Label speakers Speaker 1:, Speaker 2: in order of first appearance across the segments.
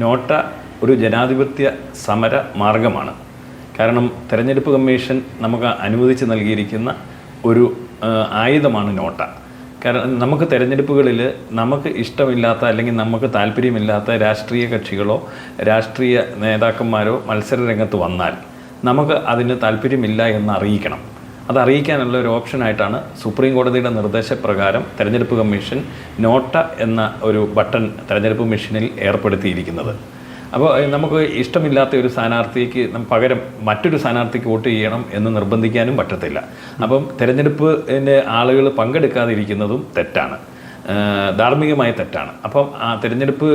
Speaker 1: NOTA ഒരു ജനാധിപത്യ സമര മാർഗമാണ്. കാരണം തെരഞ്ഞെടുപ്പ് കമ്മീഷൻ നമുക്ക് അനുവദിച്ച് നൽകിയിരിക്കുന്ന ഒരു ആയുധമാണ് നോട്ട. കാരണം നമുക്ക് തെരഞ്ഞെടുപ്പുകളിൽ നമുക്ക് ഇഷ്ടമില്ലാത്ത അല്ലെങ്കിൽ നമുക്ക് താല്പര്യമില്ലാത്ത രാഷ്ട്രീയ കക്ഷികളോ രാഷ്ട്രീയ നേതാക്കന്മാരോ മത്സര രംഗത്ത് വന്നാൽ നമുക്ക് അതിന് താല്പര്യമില്ല എന്ന് അറിയിക്കണം. അത് അറിയിക്കാനുള്ള ഒരു ഓപ്ഷനായിട്ടാണ് സുപ്രീം കോടതിയുടെ നിർദ്ദേശപ്രകാരം തെരഞ്ഞെടുപ്പ് കമ്മീഷൻ നോട്ട എന്ന ഒരു ബട്ടൺ തെരഞ്ഞെടുപ്പ് മെഷീനിൽ ഏർപ്പെടുത്തിയിരിക്കുന്നത്. അപ്പോൾ നമുക്ക് ഇഷ്ടമില്ലാത്ത ഒരു സ്ഥാനാർത്ഥിക്ക് പകരം മറ്റൊരു സ്ഥാനാർത്ഥിക്ക് വോട്ട് ചെയ്യണം എന്ന് നിർബന്ധിക്കാനും പറ്റത്തില്ല. അപ്പം തെരഞ്ഞെടുപ്പിന്റെ ആളുകൾ പങ്കെടുക്കാതിരിക്കുന്നതും തെറ്റാണ്. ധാർമ്മികമായി തെറ്റാണ്. അപ്പം ആ തിരഞ്ഞെടുപ്പിൽ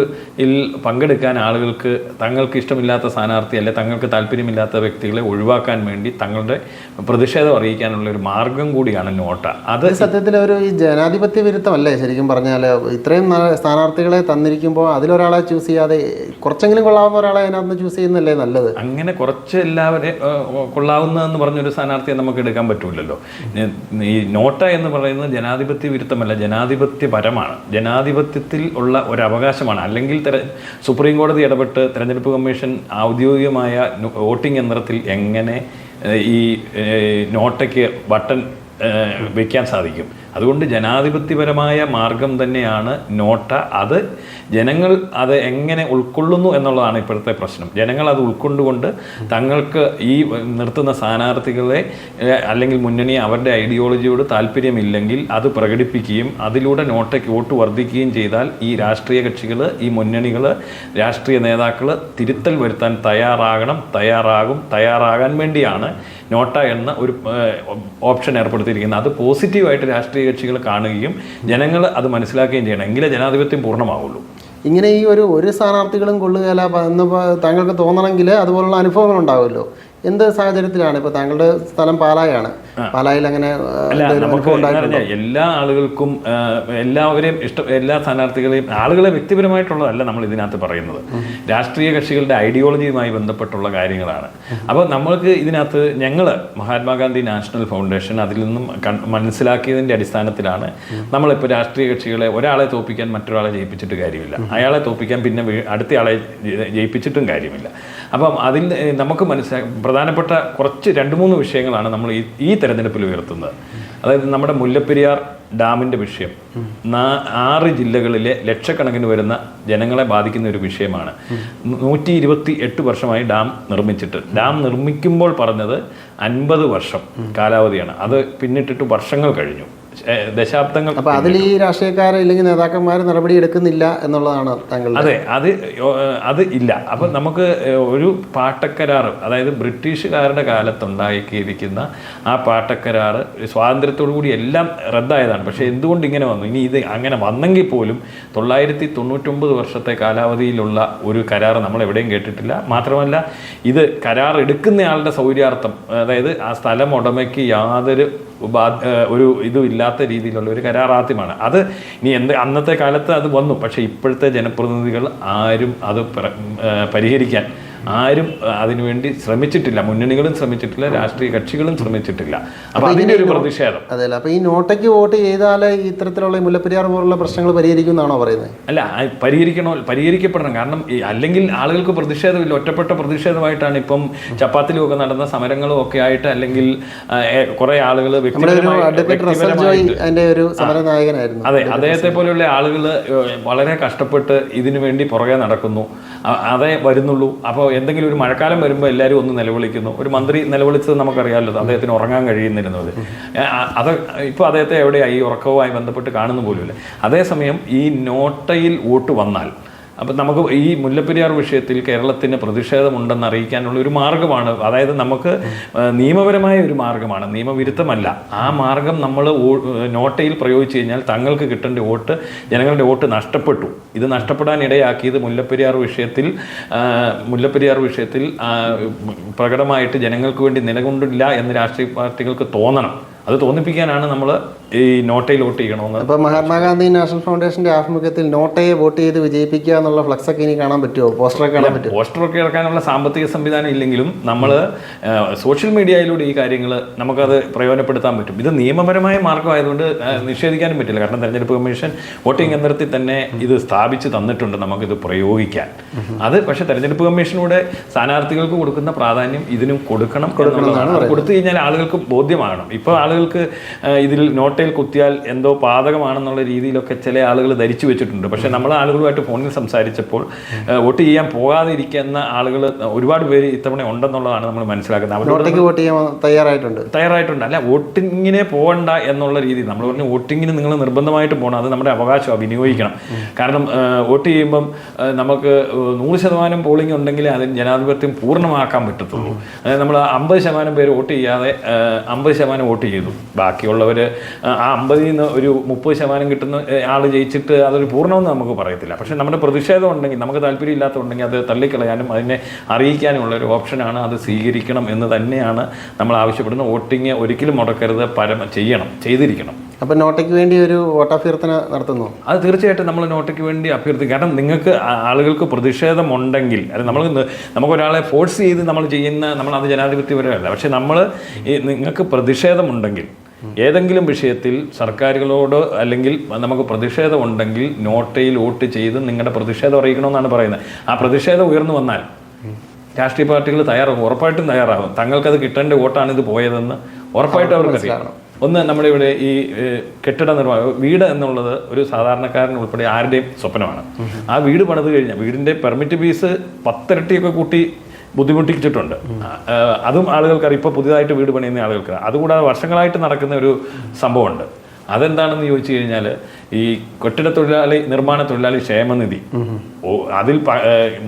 Speaker 1: പങ്കെടുക്കാൻ ആളുകൾക്ക് തങ്ങൾക്ക് ഇഷ്ടമില്ലാത്ത സ്ഥാനാർത്ഥി അല്ലെ തങ്ങൾക്ക് താല്പര്യമില്ലാത്ത വ്യക്തികളെ ഒഴിവാക്കാൻ വേണ്ടി തങ്ങളുടെ പ്രതിഷേധം അറിയിക്കാനുള്ള ഒരു മാർഗം കൂടിയാണ് നോട്ട. അത്
Speaker 2: സത്യത്തിൽ ഒരു ഈ ജനാധിപത്യ വിരുദ്ധമല്ലേ ശരിക്കും പറഞ്ഞാൽ? ഇത്രയും സ്ഥാനാർത്ഥികളെ തന്നിരിക്കുമ്പോൾ അതിലൊരാളെ ചൂസ് ചെയ്യാതെ കുറച്ചെങ്കിലും കൊള്ളാവുന്ന ഒരാളെ അതിനകത്ത് ചൂസ് ചെയ്യുന്നല്ലേ നല്ലത്?
Speaker 1: അങ്ങനെ കുറച്ച് എല്ലാവരെ കൊള്ളാവുന്നതെന്ന് പറഞ്ഞൊരു സ്ഥാനാർത്ഥിയെ നമുക്ക് എടുക്കാൻ പറ്റൂലല്ലോ. ഈ നോട്ട എന്ന് പറയുന്നത് ജനാധിപത്യ വിരുദ്ധമല്ല ജനാധിപത്യപരമാണ് ജനാധിപത്യത്തിൽ ഉള്ള ഒരു അവകാശമാണ് അല്ലെങ്കിൽ തെര സുപ്രീം കോടതി ഇടപെട്ട് തെരഞ്ഞെടുപ്പ് കമ്മീഷൻ ഔദ്യോഗികമായ വോട്ടിംഗ് യന്ത്രത്തിൽ എങ്ങനെ ഈ നോട്ടയ്ക്ക് ബട്ടൺ വയ്ക്കാൻ സാധിക്കും? അതുകൊണ്ട് ജനാധിപത്യപരമായ മാർഗം തന്നെയാണ് നോട്ട. അത് ജനങ്ങൾ അത് എങ്ങനെ ഉൾക്കൊള്ളുന്നു എന്നുള്ളതാണ് ഇപ്പോഴത്തെ പ്രശ്നം. ജനങ്ങൾ അത് ഉൾക്കൊണ്ടുകൊണ്ട് തങ്ങൾക്ക് ഈ നിർത്തുന്ന സ്ഥാനാർത്ഥികളെ അല്ലെങ്കിൽ മുന്നണി അവരുടെ ഐഡിയോളജിയോട് താല്പര്യമില്ലെങ്കിൽ അത് പ്രകടിപ്പിക്കുകയും അതിലൂടെ നോട്ടയ്ക്ക് വോട്ട് വർദ്ധിക്കുകയും ചെയ്താൽ ഈ രാഷ്ട്രീയ കക്ഷികൾ ഈ മുന്നണികൾ രാഷ്ട്രീയ നേതാക്കൾ തിരുത്തൽ വരുത്താൻ തയ്യാറാകണം തയ്യാറാകും തയ്യാറാകാൻ വേണ്ടിയാണ് നോട്ട എന്ന ഒരു ഓപ്ഷൻ ഏർപ്പെടുത്തിയിരിക്കുന്നത്. അത് പോസിറ്റീവായിട്ട് രാഷ്ട്രീയ കക്ഷികൾ കാണുകയും ജനങ്ങൾ അത് മനസ്സിലാക്കുകയും ചെയ്യണം. എങ്കിലേ ജനാധിപത്യം പൂർണമാവുള്ളൂ.
Speaker 2: ഇങ്ങനെ ഈ ഒരു ഒരു സ്ഥാനാർത്ഥികളും കൊള്ളുകയില്ല എന്ന് താങ്കൾക്ക് തോന്നണമെങ്കിൽ അതുപോലുള്ള അനുഭവങ്ങൾ ഉണ്ടാവുമല്ലോ എന്ത് സാഹചര്യത്തിലാണ്? ഇപ്പൊ താങ്കളുടെ സ്ഥലം പാലായാണ്. പാലായിൽ അങ്ങനെ
Speaker 1: എല്ലാ ആളുകൾക്കും എല്ലാവരെയും ഇഷ്ട എല്ലാ സ്ഥാനാർത്ഥികളെയും ആളുകളെ വ്യക്തിപരമായിട്ടുള്ളതല്ല നമ്മൾ ഇതിനകത്ത് പറയുന്നത്. രാഷ്ട്രീയ കക്ഷികളുടെ ഐഡിയോളജിയുമായി ബന്ധപ്പെട്ടുള്ള കാര്യങ്ങളാണ്. അപ്പോൾ നമ്മൾക്ക് ഇതിനകത്ത് ഞങ്ങൾ മഹാത്മാഗാന്ധി നാഷണൽ ഫൗണ്ടേഷൻ അതിൽ നിന്നും മനസ്സിലാക്കിയതിന്റെ മനസ്സിലാക്കിയതിന്റെ അടിസ്ഥാനത്തിലാണ് നമ്മളിപ്പോൾ രാഷ്ട്രീയ കക്ഷികളെ ഒരാളെ തോപ്പിക്കാൻ മറ്റൊരാളെ ജയിപ്പിച്ചിട്ട് കാര്യമില്ല. അയാളെ തോപ്പിക്കാൻ പിന്നെ അടുത്തയാളെ ജയിപ്പിച്ചിട്ടും കാര്യമില്ല. അപ്പം അതിൽ നമുക്ക് മനസ്സിലാക്കി പ്രധാനപ്പെട്ട കുറച്ച് രണ്ട് മൂന്ന് വിഷയങ്ങളാണ് നമ്മൾ ഈ ഈ തെരഞ്ഞെടുപ്പിൽ ഉയർത്തുന്നത്. അതായത് നമ്മുടെ മുല്ലപ്പെരിയാർ ഡാമിന്റെ വിഷയം. ആറ് ജില്ലകളിലെ ലക്ഷക്കണക്കിന് വരുന്ന ജനങ്ങളെ ബാധിക്കുന്ന ഒരു വിഷയമാണ്. നൂറ്റി ഇരുപത്തി എട്ട് വർഷമായി ഡാം നിർമ്മിച്ചിട്ട്. ഡാം നിർമ്മിക്കുമ്പോൾ പറഞ്ഞത് അൻപത് വർഷം കാലാവധിയാണ്. അത് പിന്നിട്ടിട്ട് വർഷങ്ങൾ കഴിഞ്ഞു. ദശാബ്ദങ്ങൾ
Speaker 2: അപ്പൊ അതിൽ ഈ രാഷ്ട്രീയക്കാർ ഇല്ലെങ്കിൽ നേതാക്കന്മാർ നടപടി എടുക്കുന്നില്ല എന്നുള്ളതാണ് താങ്കൾ
Speaker 1: അതെ അത് അത് ഇല്ല. അപ്പൊ നമുക്ക് ഒരു പാട്ടക്കരാർ അതായത് ബ്രിട്ടീഷുകാരുടെ കാലത്തുണ്ടാക്കിയിരിക്കുന്ന ആ പാട്ടക്കരാർ സ്വാതന്ത്ര്യത്തോടു കൂടി എല്ലാം റദ്ദായതാണ്. പക്ഷെ എന്തുകൊണ്ട് ഇങ്ങനെ വന്നു? ഇനി ഇത് അങ്ങനെ വന്നെങ്കിൽ പോലും തൊള്ളായിരത്തി തൊണ്ണൂറ്റൊമ്പത് വർഷത്തെ കാലാവധിയിലുള്ള ഒരു കരാർ നമ്മൾ എവിടെയും കേട്ടിട്ടില്ല. മാത്രമല്ല ഇത് കരാർ എടുക്കുന്നയാളുടെ സൗകര്യാർത്ഥം അതായത് ആ സ്ഥലം ഉടമയ്ക്ക് യാതൊരു ഒരു ഇതും ഇല്ലാത്ത രീതിയിലുള്ള ഒരു കരാറാദ്യമാണ്. അത് ഇനി എന്ത് അന്നത്തെ കാലത്ത് അത് വന്നു. പക്ഷേ ഇപ്പോഴത്തെ ജനപ്രതിനിധികൾ ആരും അത് പരിഹരിക്കാൻ ആരും അതിനുവേണ്ടി ശ്രമിച്ചിട്ടില്ല. മുന്നണികളും ശ്രമിച്ചിട്ടില്ല രാഷ്ട്രീയ കക്ഷികളും ശ്രമിച്ചിട്ടില്ല. അപ്പോൾ അതിന്റെ ഒരു പ്രതിഷേധം.
Speaker 2: അതല്ല. അപ്പോൾ ഈ നോട്ടയ്ക്ക് വോട്ട് ചെയ്താലേ ഇത്തരത്തിലുള്ള മുല്ലപ്പെരിയാർ പോലുള്ള പ്രശ്നങ്ങൾ പരിഹരിക്കുമെന്നാണോ പറയുന്നത്?
Speaker 1: അല്ല പരിഹരിക്കണോ പരിഹരിക്കപ്പെടണം. കാരണം അല്ലെങ്കിൽ ആളുകൾക്ക് പ്രതിഷേധമില്ല. ഒറ്റപ്പെട്ട പ്രതിഷേധമായിട്ടാണ് ഇപ്പം ചപ്പാത്തിലുമൊക്കെ നടന്ന സമരങ്ങളും ഒക്കെ ആയിട്ട് അല്ലെങ്കിൽ കുറെ ആളുകൾ
Speaker 2: ഒരു അഡ്വക്കേറ്റ് റസൽ ജോയ് അതിന്റെ ഒരു സമര നായകനായിരുന്നു
Speaker 1: അതെ അദ്ദേഹത്തെ പോലെയുള്ള ആളുകൾ വളരെ കഷ്ടപ്പെട്ട് ഇതിനു വേണ്ടി പുറകെ നടക്കുന്നു. അതേ വരുന്നുള്ളൂ. അപ്പോൾ എന്തെങ്കിലും ഒരു മഴക്കാലം വരുമ്പോൾ എല്ലാവരും ഒന്ന് നിലവിളിക്കുന്നു. ഒരു മന്ത്രി നിലവിളിച്ചത് നമുക്കറിയാമല്ലോ അദ്ദേഹത്തിന് ഉറങ്ങാൻ കഴിയുന്നിരുന്നത്. അത് ഇപ്പോൾ അദ്ദേഹത്തെ എവിടെയായി ഉറക്കവുമായി ബന്ധപ്പെട്ട് കാണുന്ന പോലുമില്ല. അതേസമയം ഈ നോട്ടയിൽ വോട്ട് വന്നാൽ അപ്പം നമുക്ക് ഈ മുല്ലപ്പെരിയാർ വിഷയത്തിൽ കേരളത്തിന് പ്രതിഷേധമുണ്ടെന്ന് അറിയിക്കാനുള്ള ഒരു മാർഗമാണ്. അതായത് നമുക്ക് നിയമപരമായ ഒരു മാർഗമാണ്. നിയമവിരുദ്ധമല്ല. ആ മാർഗം നമ്മൾ നോട്ടയിൽ പ്രയോഗിച്ചു കഴിഞ്ഞാൽ തങ്ങൾക്ക് കിട്ടേണ്ട വോട്ട് ജനങ്ങളുടെ വോട്ട് നഷ്ടപ്പെട്ടു. ഇത് നഷ്ടപ്പെടാൻ ഇടയാക്കിയത് മുല്ലപ്പെരിയാർ വിഷയത്തിൽ മുല്ലപ്പെരിയാർ വിഷയത്തിൽ പ്രകടമായിട്ട് ജനങ്ങൾക്ക് വേണ്ടി നിലകൊണ്ടില്ല എന്ന് രാഷ്ട്രീയ പാർട്ടികൾക്ക് തോന്നണം. അത് തോന്നിപ്പിക്കാനാണ് നമ്മൾ ഈ നോട്ടയിൽ വോട്ട് ചെയ്യണമെന്ന്
Speaker 2: അപ്പോൾ മഹാത്മാഗാന്ധി നാഷണൽ ഫൗണ്ടേഷന്റെ ആഭിമുഖ്യത്തിൽ നോട്ടയെ വോട്ട് ചെയ്ത് വിജയിപ്പിക്കുക എന്നുള്ള ഫ്ലക്സ് ഒക്കെ ഇനി കാണാൻ പറ്റുമോ? പോസ്റ്ററൊക്കെ കാണാൻ പറ്റും
Speaker 1: പോസ്റ്ററൊക്കെ ഇറക്കാനുള്ള സാമ്പത്തിക സംവിധാനം ഇല്ലെങ്കിലും നമ്മൾ സോഷ്യൽ മീഡിയയിലൂടെ ഈ കാര്യങ്ങൾ നമുക്കത് പ്രയോജനപ്പെടുത്താൻ പറ്റും. ഇത് നിയമപരമായ മാർഗമായതുകൊണ്ട് നിഷേധിക്കാനും പറ്റില്ല. കാരണം തെരഞ്ഞെടുപ്പ് കമ്മീഷൻ വോട്ടിംഗ് യന്ത്രത്തിൽ തന്നെ ഇത് സ്ഥാപിച്ച് തന്നിട്ടുണ്ട് നമുക്കിത് പ്രയോഗിക്കാൻ. അത് പക്ഷെ തെരഞ്ഞെടുപ്പ് കമ്മീഷനൂടെ സ്ഥാനാർത്ഥികൾക്ക് കൊടുക്കുന്ന പ്രാധാന്യം ഇതിനും കൊടുക്കണം കൊടുക്കണം കൊടുത്തു കഴിഞ്ഞാൽ ആളുകൾക്ക് ബോധ്യമാകണം. ഇപ്പോൾ ആളുകൾക്ക് ഇതിൽ നോട്ടയിൽ കുത്തിയാൽ എന്തോ പാതകമാണെന്നുള്ള രീതിയിലൊക്കെ ചില ആളുകൾ ധരിച്ചു വെച്ചിട്ടുണ്ട്. പക്ഷേ നമ്മൾ ആളുകളുമായിട്ട് ഫോണിൽ സംസാരിച്ചപ്പോൾ വോട്ട് ചെയ്യാൻ പോകാതിരിക്കുന്ന ആളുകൾ ഒരുപാട് പേര് ഇത്തവണ ഉണ്ടെന്നുള്ളതാണ് നമ്മൾ മനസ്സിലാക്കുന്നത്. അവരോട്
Speaker 2: നോട്ടയ്ക്ക് വോട്ട് ചെയ്യാൻ തയ്യാറായിട്ടുണ്ട്.
Speaker 1: തയ്യാറായിട്ടുണ്ട്. അല്ല വോട്ടിങ്ങിനെ പോകണ്ട എന്നുള്ള രീതി. നമ്മൾ പറഞ്ഞു വോട്ടിങ്ങിന് നിങ്ങൾ നിർബന്ധമായിട്ട് പോകണം. അത് നമ്മുടെ അവകാശമാണ് വിനിയോഗിക്കണം. കാരണം വോട്ട് ചെയ്യുമ്പം നമുക്ക് നൂറ് ശതമാനം പോളിംഗ് ഉണ്ടെങ്കിൽ അതിന് ജനാധിപത്യം പൂർണമാക്കാൻ പറ്റത്തുള്ളൂ. അതായത് നമ്മൾ അമ്പത് ശതമാനം പേര് വോട്ട് ചെയ്യാതെ അമ്പത് ശതമാനം വോട്ട് ചെയ്തു. ബാക്കിയുള്ളവർ ആ അമ്പതിൽ നിന്ന് ഒരു മുപ്പത് ശതമാനം കിട്ടുന്ന ആൾ ജയിച്ചിട്ട് അതൊരു പൂർണമെന്ന് നമുക്ക് പറയത്തില്ല. പക്ഷേ നമ്മുടെ പ്രതിഷേധം ഉണ്ടെങ്കിൽ നമുക്ക് താല്പര്യം ഇല്ലാത്തതുണ്ടെങ്കിൽ അത് തള്ളിക്കളയാനും അതിനെ അറിയിക്കാനുമുള്ള ഒരു ഓപ്ഷനാണ് അത് സ്വീകരിക്കണം എന്ന് തന്നെയാണ് നമ്മൾ ആവശ്യപ്പെടുന്നത്. വോട്ടിങ് ഒരിക്കലും മുടക്കരുത് പരമ ചെയ്യണം ചെയ്തിരിക്കണം.
Speaker 2: അപ്പൊ നോട്ടയ്ക്ക് വേണ്ടി ഒരു വോട്ടഭ്യർത്ഥന നടത്തുന്നു.
Speaker 1: അത് തീർച്ചയായിട്ടും നമ്മൾ നോട്ടയ്ക്ക് വേണ്ടി അഭ്യർത്ഥിക്കും. കാരണം നിങ്ങൾക്ക് ആളുകൾക്ക് പ്രതിഷേധമുണ്ടെങ്കിൽ അത് നമ്മൾ നമുക്കൊരാളെ ഫോഴ്സ് ചെയ്ത് നമ്മൾ ചെയ്യുന്ന നമ്മൾ അത് ജനാധിപത്യപരമല്ല പക്ഷെ നമ്മൾ നിങ്ങൾക്ക് പ്രതിഷേധമുണ്ടെങ്കിൽ ഏതെങ്കിലും വിഷയത്തിൽ സർക്കാരുകളോട് അല്ലെങ്കിൽ നമുക്ക് പ്രതിഷേധമുണ്ടെങ്കിൽ നോട്ടയിൽ വോട്ട് ചെയ്ത് നിങ്ങളുടെ പ്രതിഷേധം അറിയിക്കണമെന്നാണ് പറയുന്നത്. ആ പ്രതിഷേധം ഉയർന്നു വന്നാൽ രാഷ്ട്രീയ പാർട്ടികൾ തയ്യാറാകും ഉറപ്പായിട്ടും തയ്യാറാകും. തങ്ങൾക്കത് കിട്ടേണ്ട വോട്ടാണ് ഇത് പോയതെന്ന് ഉറപ്പായിട്ടും അവർക്ക് അറിയാം ഒന്ന് നമ്മുടെ ഇവിടെ ഈ കെട്ടിട നിർമ്മാണം വീട് എന്നുള്ളത് ഒരു സാധാരണക്കാരൻ ഉൾപ്പെടെ ആരുടെയും സ്വപ്നമാണ്. ആ വീട് പണിത് കഴിഞ്ഞാൽ വീടിന്റെ പെർമിറ്റ് ഫീസ് പത്തിരട്ടിയൊക്കെ കൂട്ടി ബുദ്ധിമുട്ടിച്ചിട്ടുണ്ട്. അതും ആളുകൾക്ക് ഇപ്പോൾ പുതിയതായിട്ട് വീട് പണിയുന്ന ആളുകൾക്ക്. അതുകൂടാതെ വർഷങ്ങളായിട്ട് നടക്കുന്ന ഒരു സംഭവമുണ്ട്. അതെന്താണെന്ന് ചോദിച്ചു കഴിഞ്ഞാൽ ഈ കെട്ടിട തൊഴിലാളി നിർമ്മാണ തൊഴിലാളി ക്ഷേമനിധി. ഓ അതിൽ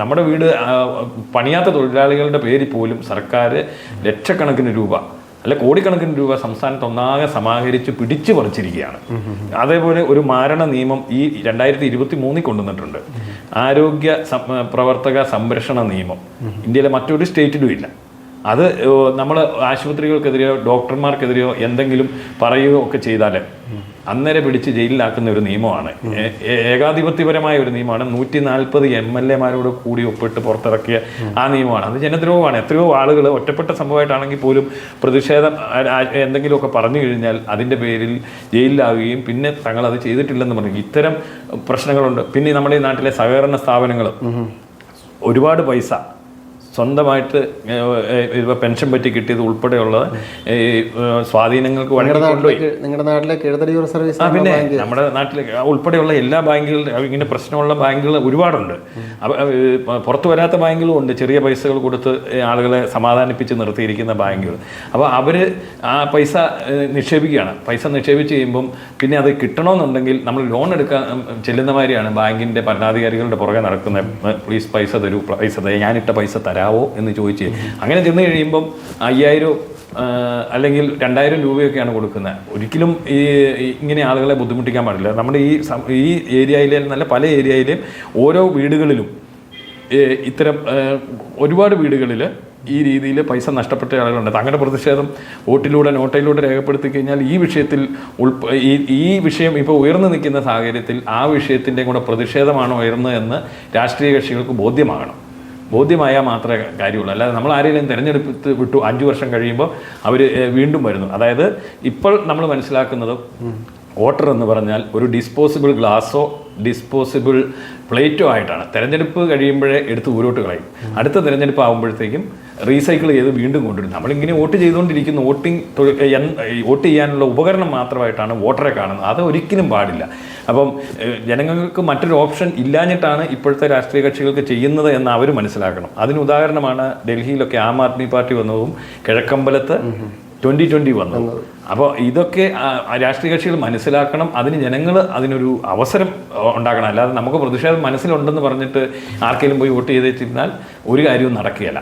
Speaker 1: നമ്മുടെ വീട് പണിയാത്ത തൊഴിലാളികളുടെ പേരിൽ പോലും സർക്കാർ ലക്ഷക്കണക്കിന് രൂപ അല്ല കോടിക്കണക്കിന് രൂപ സംസ്ഥാനത്ത് ഒന്നാകെ സമാഹരിച്ച് പിടിച്ചു പറിച്ചിരിക്കുകയാണ്. അതേപോലെ ഒരു മാരണ നിയമം ഈ രണ്ടായിരത്തി ഇരുപത്തി മൂന്നിൽ കൊണ്ടുവന്നിട്ടുണ്ട് ആരോഗ്യ പ്രവർത്തക സംരക്ഷണ നിയമം. ഇന്ത്യയിലെ മറ്റൊരു സ്റ്റേറ്റിലും ഇല്ല. അത് നമ്മൾ ആശുപത്രികൾക്കെതിരെയോ ഡോക്ടർമാർക്കെതിരെയോ എന്തെങ്കിലും പറയുകയോ ഒക്കെ ചെയ്താൽ അന്നേരം പിടിച്ച് ജയിലിലാക്കുന്ന ഒരു നിയമമാണ്. ഏകാധിപത്യപരമായ ഒരു നിയമമാണ്. നൂറ്റി നാൽപ്പത് എം എൽ എമാരോട് കൂടി ഒപ്പിട്ട് പുറത്തിറക്കിയ ആ നിയമമാണ്. അത് ജനദ്രോഹമാണ്. എത്രയോ ആളുകൾ ഒറ്റപ്പെട്ട സംഭവമായിട്ടാണെങ്കിൽ പോലും പ്രതിഷേധം എന്തെങ്കിലുമൊക്കെ പറഞ്ഞു കഴിഞ്ഞാൽ അതിന്റെ പേരിൽ ജയിലിലാവുകയും പിന്നെ തങ്ങൾ അത് ചെയ്തിട്ടില്ലെന്ന് പറഞ്ഞു. ഇത്തരം പ്രശ്നങ്ങളുണ്ട്. പിന്നെ നമ്മുടെ ഈ നാട്ടിലെ സഹകരണ സ്ഥാപനങ്ങൾ ഒരുപാട് പൈസ സ്വന്തമായിട്ട് ഇപ്പോൾ പെൻഷൻ പറ്റി കിട്ടിയത് ഉൾപ്പെടെയുള്ള ഈ, സ്വാധീനങ്ങൾക്ക്
Speaker 2: നിങ്ങളുടെ
Speaker 1: കൊണ്ടുപോയി.
Speaker 2: സർവീസ്
Speaker 1: ആ പിന്നെ നമ്മുടെ നാട്ടിൽ ഉൾപ്പെടെയുള്ള എല്ലാ ബാങ്കുകളും ഇങ്ങനെ പ്രശ്നമുള്ള ബാങ്കുകൾ ഒരുപാടുണ്ട്. പുറത്തു വരാത്ത ബാങ്കുകളും ഉണ്ട്. ചെറിയ പൈസകൾ കൊടുത്ത് ആളുകളെ സമാധാനിപ്പിച്ച് നിർത്തിയിരിക്കുന്ന ബാങ്കുകൾ. അപ്പോൾ അവർ ആ പൈസ നിക്ഷേപിക്കുകയാണ്. പൈസ നിക്ഷേപിച്ച് കഴിയുമ്പം പിന്നെ അത് കിട്ടണമെന്നുണ്ടെങ്കിൽ നമ്മൾ ലോൺ എടുക്കാൻ ചെല്ലുന്ന മാതിരിയാണ് ബാങ്കിന്റെ ഭരണാധികാരികളുടെ പുറകെ നടക്കുന്നത് പ്ലീസ് പൈസ തരൂ പൈസ തരൂ. ഞാനിട്ട പൈസ തരാവോ എന്ന് ചോദിച്ച് അങ്ങനെ ചെന്ന് കഴിയുമ്പം അയ്യായിരം അല്ലെങ്കിൽ രണ്ടായിരം രൂപയൊക്കെയാണ് കൊടുക്കുന്നത്. ഒരിക്കലും ഈ ഇങ്ങനെ ആളുകളെ ബുദ്ധിമുട്ടിക്കാൻ പാടില്ല. നമ്മുടെ ഈ ഈ ഏരിയയിലെ നല്ല പല ഏരിയയിലെയും ഓരോ വീടുകളിലും ഇത്തരം ഒരുപാട് വീടുകളിൽ ഈ രീതിയിൽ പൈസ നഷ്ടപ്പെട്ട ആളുകളുണ്ട്. തങ്ങളുടെ പ്രതിഷേധം വോട്ടിലൂടെ നോട്ടയിലൂടെ രേഖപ്പെടുത്തി കഴിഞ്ഞാൽ ഈ വിഷയത്തിൽ ഉൾപ്പ ഈ ഈ വിഷയം ഇപ്പോൾ ഉയർന്നു നിൽക്കുന്ന സാഹചര്യത്തിൽ ആ വിഷയത്തിന്റെ കൂടെ പ്രതിഷേധമാണ് ഉയർന്നതെന്ന് രാഷ്ട്രീയ കക്ഷികൾക്ക് ബോധ്യമാകണം. ബോധ്യമായാൽ മാത്രമേ കാര്യമുള്ളൂ. അല്ലാതെ നമ്മൾ ആരെങ്കിലും തിരഞ്ഞെടുപ്പ് വിട്ടു അഞ്ചു വർഷം കഴിയുമ്പോൾ അവർ വീണ്ടും വരുന്നു. അതായത് ഇപ്പോൾ നമ്മൾ മനസ്സിലാക്കുന്നത് വോട്ടർ എന്ന് പറഞ്ഞാൽ ഒരു ഡിസ്പോസിബിൾ ഗ്ലാസോ ഡിസ്പോസിബിൾ പ്ലേറ്റോ ആയിട്ടാണ്. തിരഞ്ഞെടുപ്പ് കഴിയുമ്പോഴേ എടുത്ത് ഊരോട്ട് കളയും. അടുത്ത തിരഞ്ഞെടുപ്പ് ആകുമ്പോഴത്തേക്കും റീസൈക്കിൾ ചെയ്ത് വീണ്ടും കൊണ്ടുവരും. നമ്മളിങ്ങനെ വോട്ട് ചെയ്തുകൊണ്ടിരിക്കുന്ന വോട്ടിംഗ് വോട്ട് ചെയ്യാനുള്ള ഉപകരണം മാത്രമായിട്ടാണ് വോട്ടറെ കാണുന്നത്. അത് ഒരിക്കലും പാടില്ല. അപ്പം ജനങ്ങൾക്ക് മറ്റൊരു ഓപ്ഷൻ ഇല്ലാഞ്ഞിട്ടാണ് ഇപ്പോഴത്തെ രാഷ്ട്രീയ കക്ഷികൾക്ക് ചെയ്യുന്നത് എന്ന് അവർ മനസ്സിലാക്കണം. അതിന് ഉദാഹരണമാണ് ഡൽഹിയിലൊക്കെ ആം ആദ്മി പാർട്ടി വന്നതും കിഴക്കമ്പലത്ത് ട്വന്റി ട്വന്റി വന്നു. അപ്പോൾ ഇതൊക്കെ രാഷ്ട്രീയ കക്ഷികൾ മനസ്സിലാക്കണം. അതിന് ജനങ്ങൾ അതിനൊരു അവസരം ഉണ്ടാക്കണം അല്ലാതെ നമുക്ക് പ്രതിഷേധം മനസ്സിലുണ്ടെന്ന് പറഞ്ഞിട്ട് ആർക്കെങ്കിലും പോയി വോട്ട് ചെയ്തിരുന്നാൽ ഒരു കാര്യവും നടക്കുകയില്ല.